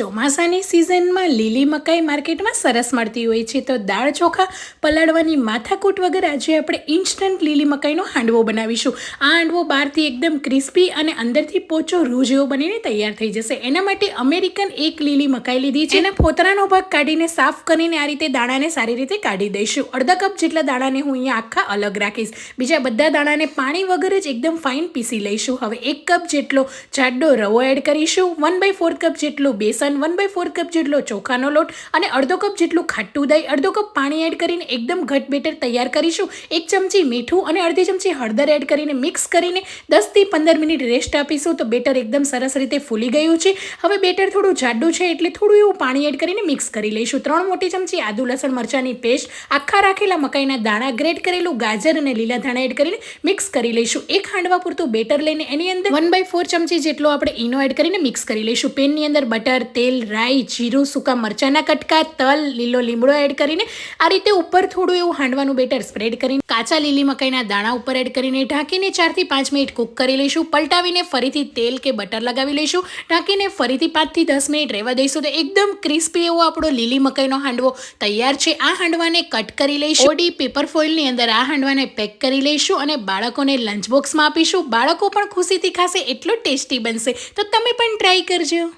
ચોમાસાની સિઝનમાં લીલી મકાઈ માર્કેટમાં સરસ મળતી હોય છે. તો દાળ ચોખા પલાળવાની માથાકૂટ વગર આજે આપણે ઇન્સ્ટન્ટ લીલી મકાઈનો હાંડવો બનાવીશું. આ હાંડવો બહારથી એકદમ ક્રિસ્પી અને અંદરથી પોચો રૂ જેવો બનીને તૈયાર થઈ જશે. એના માટે અમેરિકન એક લીલી મકાઈ લીધી છે. એના ફોતરાનો ભાગ કાઢીને સાફ કરીને આ રીતે દાણાને સારી રીતે કાઢી દઈશું. અડધા કપ જેટલા દાણાને હું અહીંયા આખા અલગ રાખીશ. બીજા બધા દાણાને પાણી વગર જ એકદમ ફાઇન પીસી લઈશું. હવે એક કપ જેટલો જાડો રવો એડ કરીશું. વન બાય ફોર કપ જેટલું બેસન વન બાય ફોર કપ જેટલો ચોખાનો લોટ અને અડધો કપ જેટલું ખાટું દહીં, અડધો કપ પાણી એડ કરીને એકદમ ઘટ બેટર તૈયાર કરીશું. એક ચમચી મીઠું અને અડધી ચમચી હળદર એડ કરીને મિક્સ કરીને દસથી પંદર મિનિટ રેસ્ટ આપીશું તો બેટર એકદમ સરસ રીતે ફૂલી ગયું છે. હવે બેટર થોડું જાડું છે એટલે થોડું એવું પાણી એડ કરીને મિક્સ કરી લઈશું. ત્રણ મોટી ચમચી આદુ લસણ મરચાંની પેસ્ટ, આખા રાખેલા મકાઈના દાણા, ગ્રેટ કરેલું ગાજર અને લીલા ધાણા એડ કરીને મિક્સ કરી લઈશું. એક હાંડવા પૂરતું બેટર લઈને એની અંદર વન બાય ફોર ચમચી જેટલો આપણે ઈનો એડ કરીને મિક્સ કરી લઈશું. પેનની અંદર બટર તેલ, રાઈ, જીરું, સૂકા મરચાંના કટકા, તલ, લીલો લીમડો એડ કરીને આ રીતે ઉપર થોડું એવું હાંડવાનું બેટર સ્પ્રેડ કરીને, કાચા લીલી મકાઈના દાણા ઉપર એડ કરીને ઢાંકીને ચારથી પાંચ મિનિટ કૂક કરી લઈશું. પલટાવીને ફરીથી તેલ કે બટર લગાવી લઈશું. ઢાંકીને ફરીથી પાંચથી દસ મિનિટ રહેવા દઈશું તો એકદમ ક્રિસ્પી એવો આપણો લીલી મકાઈનો હાંડવો તૈયાર છે. આ હાંડવાને કટ કરી લઈશું. ઓડી પેપર ફોઇલની અંદર આ હાંડવાને પેક કરી લઈશું અને બાળકોને લંચ બોક્સમાં આપીશું. બાળકો પણ ખુશીથી ખાશે, એટલો ટેસ્ટી બનશે. તો તમે પણ ટ્રાય કરજો.